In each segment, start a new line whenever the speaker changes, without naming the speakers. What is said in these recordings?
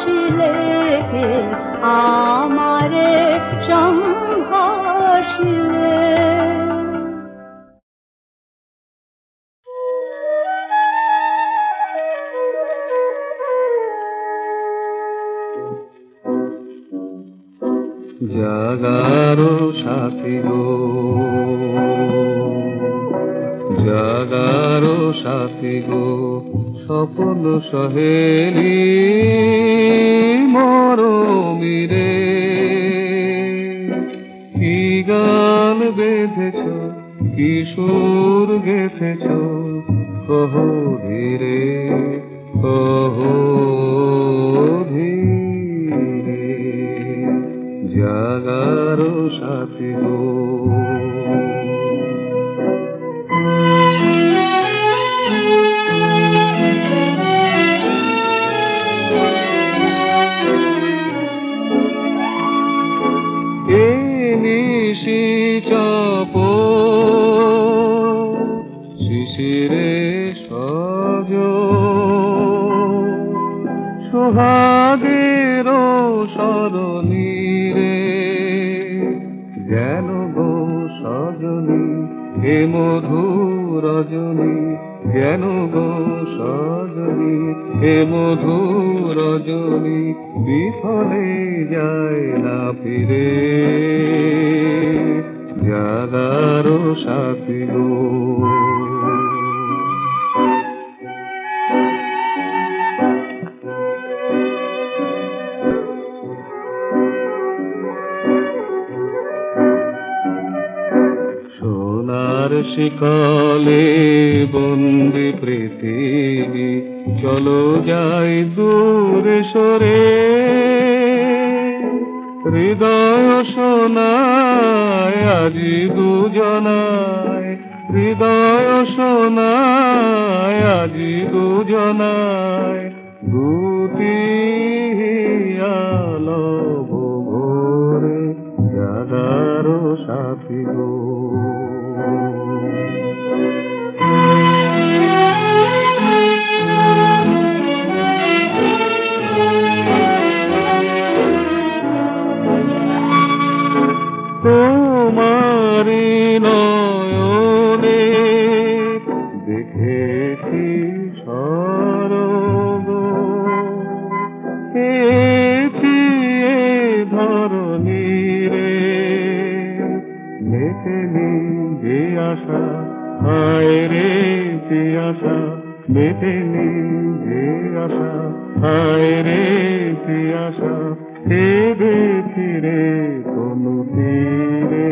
হাসিলে আমারে সম্ভাসিলে
জাগারো সাথী গো জাগারো সাথী গো স্বপন সহে বেঁধেছ কিশোর গেথেছ কহ শিশিরে সজ। সোহাগের সরণী রে, যেন গো সজনী, হে মধু রজনী, যেন গো সজনী, হে মধু রজনী, বিফলে যায় না ফিরে। জাগারো সাথী গো শিকলে বন্দি পৃথিবী চলো যাই দূরে সরে। হৃদয় সোনায় আজি দুজনায়। হৃদয় সোনায় আজি দুজনায়। জাগারো সাথী আশা মেটেনি যে আশা। হায় রে যে আশা এ ফিরে কোনো তীরে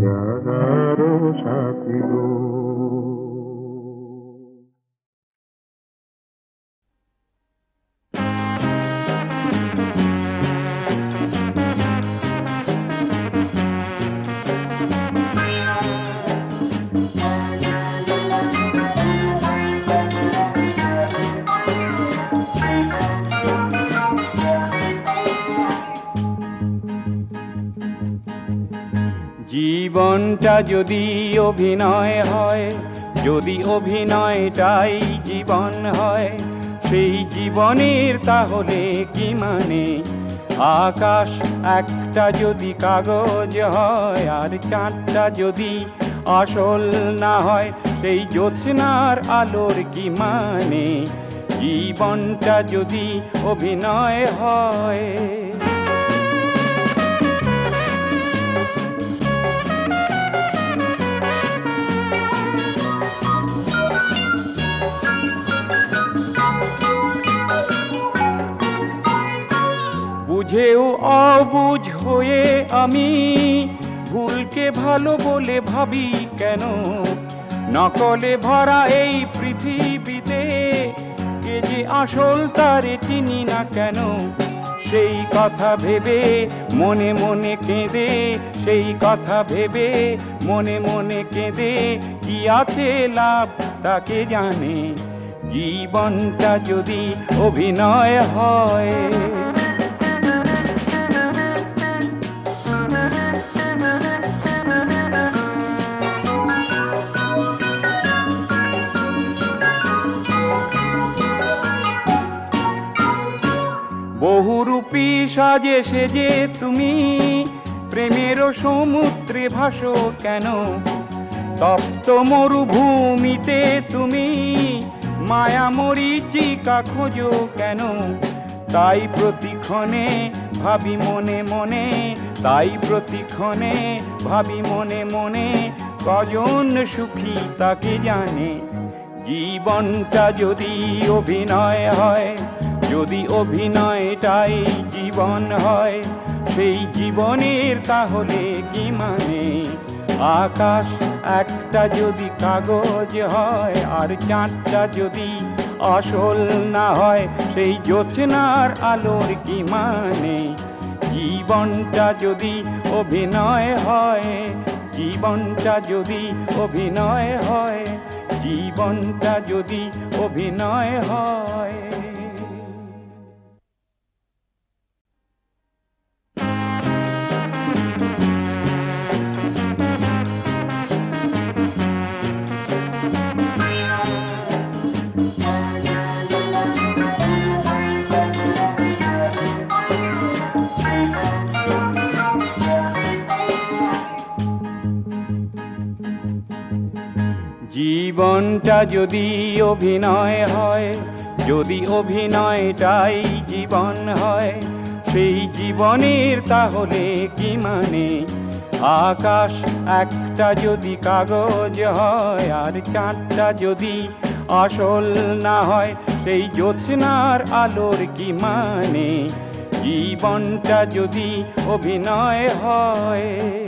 জাগারো সাথী গো
জীবনটা যদি অভিনয় হয়, যদি অভিনয়টাই জীবন হয়, সেই জীবনের তাহলে কি মানে? আকাশ একটা যদি কাগজ হয়, আর চাঁদটা যদি আসল না হয়, সেই জ্যোৎস্নার আলোর কি মানে? জীবনটা যদি অভিনয় হয়। অবুঝ হয়ে আমি ভুলকে ভালো বলে ভাবি কেন? নকলে ভরা এই পৃথিবীতে কে যে আসল তারে চিনি না কেন? সেই কথা ভেবে মনে মনে কেঁদে, সেই কথা ভেবে মনে মনে কেঁদে কি আছে লাভ তাকে জানে? জীবনটা যদি অভিনয় হয়। সাজে সেজে তুমি। প্রেমেরও সমুদ্রে ভাসো কেন? তপ্ত মরুভূমিতে তুমি। মায়া মরিচিকা খোঁজো কেন? তাই প্রতিক্ষণে ভাবি মনে মনে, তাই প্রতিক্ষণে ভাবি মনে মনে, কজন সুখী তাকে জানে? জীবনটা যদি অভিনয় হয় যদি অভিনয়টাই জীবন হয়, সেই জীবনের তাহলে কি মানে? আকাশ একটা যদি কাগজ হয়, আর চাঁদটা যদি আসল না হয়, সেই জ্যোৎস্নার আলোর কি মানে? জীবনটা যদি অভিনয় হয়, জীবনটা যদি অভিনয় হয়, জীবনটা যদি অভিনয় হয়। জীবনটা যদি অভিনয় হয়, যদি অভিনয়টাই জীবন হয়, সেই জীবনের তাহলে কি মানে? আকাশ একটা যদি কাগজ হয়, আর চাঁদটা যদি আসল না হয়, সেই জ্যোৎস্নার আলোর কি মানে? জীবনটা যদি অভিনয় হয়।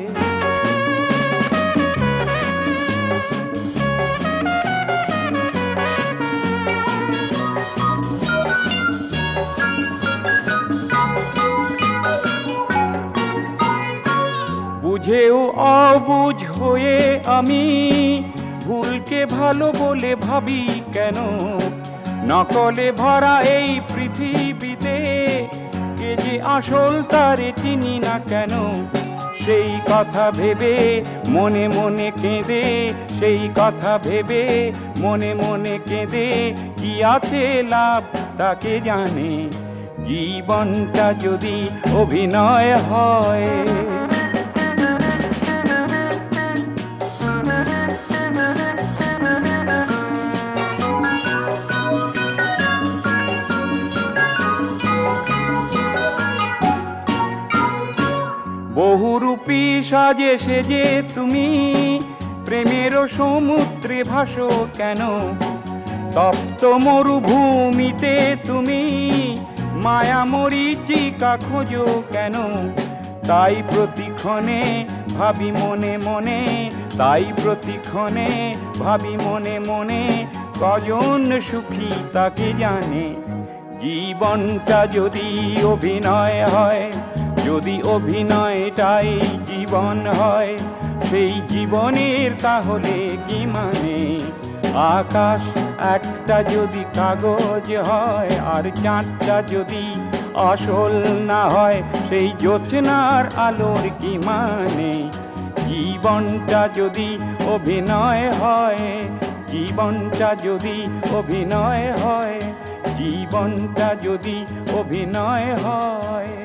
বুঝেও অবুঝ হয়ে আমি ভুলকে ভালো বলে ভাবি কেন? নকলে ভরা এই পৃথিবীতে কে যে আসল তারে চিনি না কেন? সেই কথা ভেবে মনে মনে কেঁদে, সেই কথা ভেবে মনে মনে কেঁদে কি আছে লাভ তাকে জানে? জীবনটা যদি অভিনয় হয়। সাজে সেজে তুমি প্রেমেরও সমুদ্রে ভাসো কেন? তপ্ত মরুভূমিতে তুমি মায়া মরিচিকা খোঁজো কেন? তাই প্রতিক্ষণে ভাবি মনে মনে, তাই প্রতিক্ষণে ভাবি মনে মনে, কজন সুখী তাকে জানে? জীবনটা যদি অভিনয় হয়, যদি অভিনয়টাই জীবন হয়, সেই জীবনের তাহলে কি মানে? আকাশ একটা যদি কাগজ হয়, আর চাঁদটা যদি আসল না হয়, সেই জ্যোৎস্নার আলোর কি মানে? জীবনটা যদি অভিনয় হয়, জীবনটা যদি অভিনয় হয়, জীবনটা যদি অভিনয় হয়।